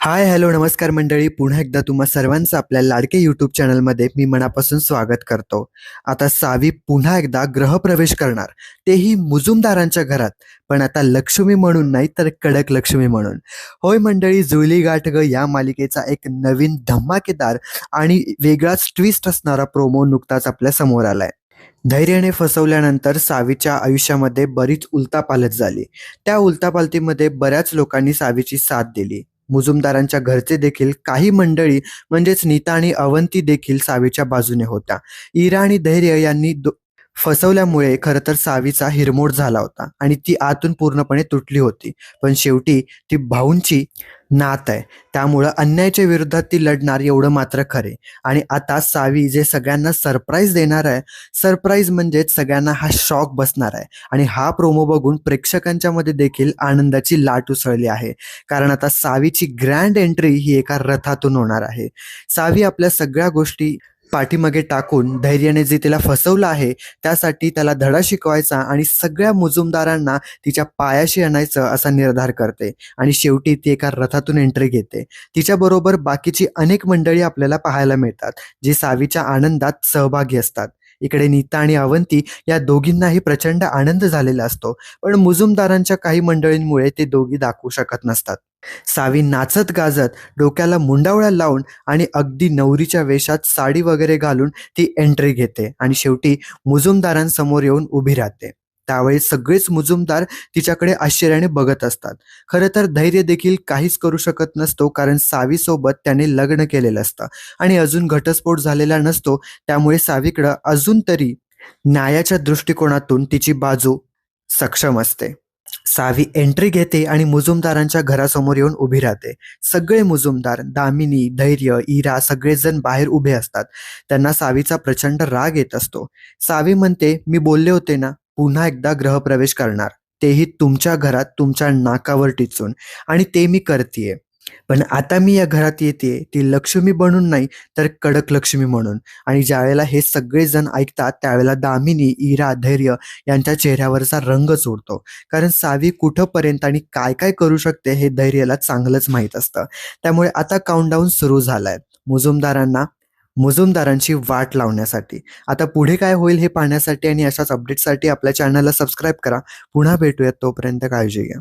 Hi hello नमस्कार मंडळी. पुन्हा एकदा तुम्हा सर्वांचं आपल्या लाडके यूट्यूब चॅनलमध्ये मी मनापासून स्वागत करतो. आता सावी पुन्हा एकदा ग्रहप्रवेश करणार. तेही मुजुमदारांच्या घरात. पण आता लक्ष्मी म्हणून नाही तर कडक लक्ष्मी म्हणून. होय मंडळी जुळली गाठग या मालिकेचा एक नवीन धमाकेदार आणि वेगळाच ट्विस्ट असणारा प्रोमो नुकताच आपल्यासमोर आलाय. धैर्याने फसवल्यानंतर सावीच्या आयुष्यामध्ये बरीच उलतापालत झाली. त्या उलतापालतीमध्ये बऱ्याच लोकांनी सावीची साथ दिली. मुजुमदारांच्या घरचे देखील काही मंडळी म्हणजेच नीता आणि अवंती देखील सावेच्या बाजूने होत्या. इरा आणि धैर्य यांनी दो- फसवल्यामुळे खरं तर सावीचा हिरमोड झाला होता आणि ती आतून पूर्णपणे तुटली होती. पण शेवटी ती भाऊंची नात आहे. त्यामुळं अन्यायाच्या विरोधात ती लढणार एवढं मात्र खरे. आणि आता सावी जे सगळ्यांना सरप्राईज देणार आहे सरप्राईज म्हणजेच सगळ्यांना हा शॉक बसणार आहे. आणि हा प्रोमो बघून प्रेक्षकांच्या मध्ये देखील आनंदाची लाट उसळली आहे. कारण आता सावीची ग्रँड एंट्री ही एका रथातून होणार आहे. सावी आपल्या सगळ्या गोष्टी पाठीमागे टाकून धैर्याने जे तिला फसवलं आहे त्यासाठी त्याला धडा शिकवायचा आणि सगळ्या मुजुमदारांना तिच्या पायाशी आणायचं असा निर्धार करते. आणि शेवटी ती एका रथातून एंट्री घेते. तिच्याबरोबर बाकीची अनेक मंडळी आपल्याला पाहायला मिळतात जी सावीच्या आनंदात सहभागी असतात. इकडे नीता आणि अवंती या दोघींनाही प्रचंड आनंद झालेला असतो पण मुजुमदारांच्या काही मंडळींमुळे ते दोघी दाखवू शकत नसतात. सावी नाचत गाजत डोक्याला मुंडावळ्या लावून आणि अगदी नवरीच्या वेशात साडी वगैरे घालून ती एंट्री घेते आणि शेवटी मुजुमदारांसमोर येऊन उभी राहते. त्यावेळी सगळेच मुजुमदार तिच्याकडे आश्चर्याने बघत असतात. खरं तर धैर्य देखील काहीच करू शकत नसतो कारण सावीसोबत त्याने लग्न केलेलं असतं आणि अजून घटस्फोट झालेला नसतो. त्यामुळे सावीकडं अजून तरी न्यायाच्या दृष्टिकोनातून तिची बाजू सक्षम असते. सावी एंट्री घेते आणि मुजुमदारांच्या घरासमोर येऊन उभी राहते. सगळे मुजुमदार दामिनी धैर्य इरा सगळेजण बाहेर उभे असतात. त्यांना सावीचा प्रचंड राग येत असतो. सावी म्हणते मी बोलले होते ना पुन्हा एकदा ग्रहप्रवेश करणार. तेही तुमच्या घरात तुमच्या नाकावर टिचून. आणि ते मी करतेय. पण आता मी या घरात येते ती लक्ष्मी बनून नाही तर कडक लक्ष्मी म्हणून. आणि ज्यावेळेला हे सगळेजण ऐकतात त्यावेळेला दामिनी इरा धैर्य यांच्या चेहऱ्यावरचा रंग चोरतो. कारण सावी कुठंपर्यंत आणि काय काय करू शकते हे धैर्याला चांगलंच माहीत असतं. त्यामुळे आता काउंटडाऊन सुरू झालाय. मुजुमदारांना मुजुमदारांची वाट लावण्यासाठी. आता पुढे काय होईल हे पाहण्यासाठी आणि अशाच अपडेटसाठी आपल्या चॅनलला सबस्क्राईब करा. पुन्हा भेटूयात तोपर्यंत काळजी घ्या.